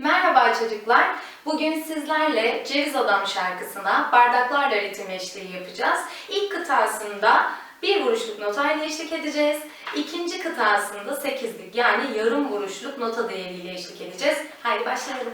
Merhaba çocuklar. Bugün sizlerle Ceviz Adam şarkısına bardaklarla ritim eşliği yapacağız. İlk kıtasında bir vuruşluk notayla eşlik edeceğiz. İkinci kıtasında sekizlik yani yarım vuruşluk nota değeriyle eşlik edeceğiz. Haydi başlayalım.